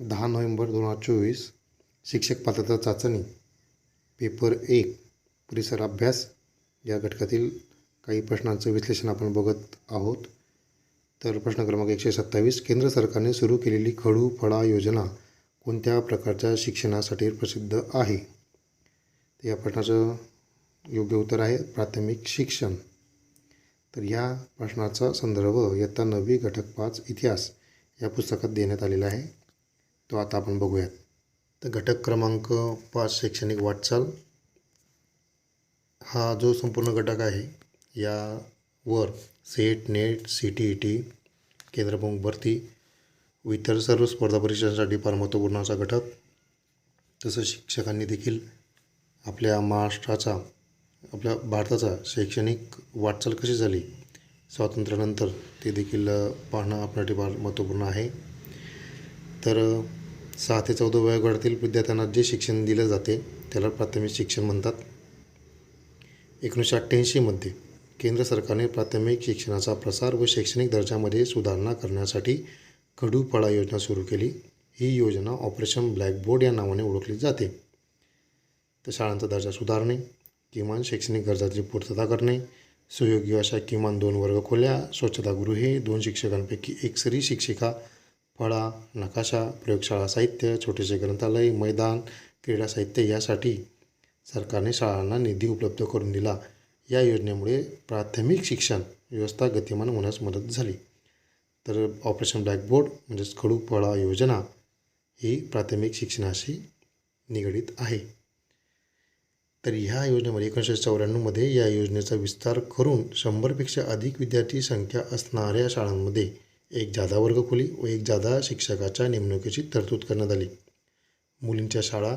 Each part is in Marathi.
दहा नोव्हेंबर दोन हजार चोवीस शिक्षक पात्रता चाचणी पेपर एक परिसर अभ्यास या घटकातील काही प्रश्नांचं विश्लेषण आपण बघत आहोत. तर प्रश्न क्रमांक एकशे सत्तावीस केंद्र सरकारने सुरू केलेली खडू फळा योजना कोणत्या प्रकारच्या शिक्षणासाठी प्रसिद्ध आहे? तर या प्रश्नाचं योग्य उत्तर आहे प्राथमिक शिक्षण. तर या प्रश्नाचा संदर्भ इयत्ता नववी घटक पाच इतिहास या पुस्तकात देण्यात आलेला आहे. तो आता आपण बघूयात. तर घटक क्रमांक पाच शैक्षणिक वाटचाल. हा जो संपूर्ण घटक आहे यावर SET NET C T E T केंद्रप्रमुख भरती व इतर सर्व स्पर्धा परीक्षांसाठी फार महत्त्वपूर्ण असा घटक. तसं शिक्षकांनी देखील आपल्या महाराष्ट्राचा आपल्या भारताचा शैक्षणिक वाटचाल कशी झाली स्वातंत्र्यानंतर ते देखील पाहणं आपल्यासाठी फार महत्त्वपूर्ण आहे. तर सहा ते चौदा वयोगटातील विद्यार्थ्यांना जे शिक्षण दिलं जाते त्याला प्राथमिक शिक्षण म्हणतात. एकोणीसशे अठ्ठ्याऐंशीमध्ये केंद्र सरकारने प्राथमिक शिक्षणाचा प्रसार व शैक्षणिक दर्जामध्ये सुधारणा करण्यासाठी खडू फळा योजना सुरू केली. ही योजना ऑपरेशन ब्लॅकबोर्ड या नावाने ओळखली जाते. तर शाळांचा दर्जा सुधारणे किमान शैक्षणिक गरजांची पूर्तता करणे सुयोग्य अशा किमान दोन वर्गखोल्या स्वच्छतागृहे दोन शिक्षकांपैकी एक सरी शिक्षिका फळा नकाशा प्रयोगशाळा साहित्य छोटेसे ग्रंथालय मैदान क्रीडा साहित्य यासाठी सरकारने शाळांना निधी उपलब्ध करून दिला. या योजनेमुळे प्राथमिक शिक्षण व्यवस्था गतिमान होण्यास मदत झाली. तर ऑपरेशन ब्लॅकबोर्ड म्हणजेच खडू फळा योजना ही प्राथमिक शिक्षणाशी निगडीत आहे. तर ह्या योजनेमध्ये एकोणीसशे चौऱ्याण्णवमध्ये या योजनेचा विस्तार करून शंभरपेक्षा अधिक विद्यार्थी संख्या असणाऱ्या शाळांमध्ये एक जादा वर्गखोली व एक जादा शिक्षकाच्या नेमणुकीची तरतूद करण्यात आली. मुलींच्या शाळा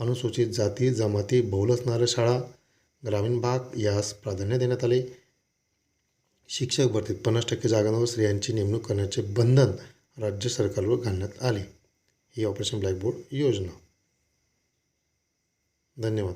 अनुसूचित जाती जमाती बहुल असणाऱ्या शाळा ग्रामीण भाग यास प्राधान्य देण्यात आले. शिक्षक भरतीत पन्नास टक्के जागांवर स्त्रियांची नेमणूक करण्याचे बंधन राज्य सरकारवर घालण्यात आले. ही ऑपरेशन ब्लॅकबोर्ड योजना. धन्यवाद.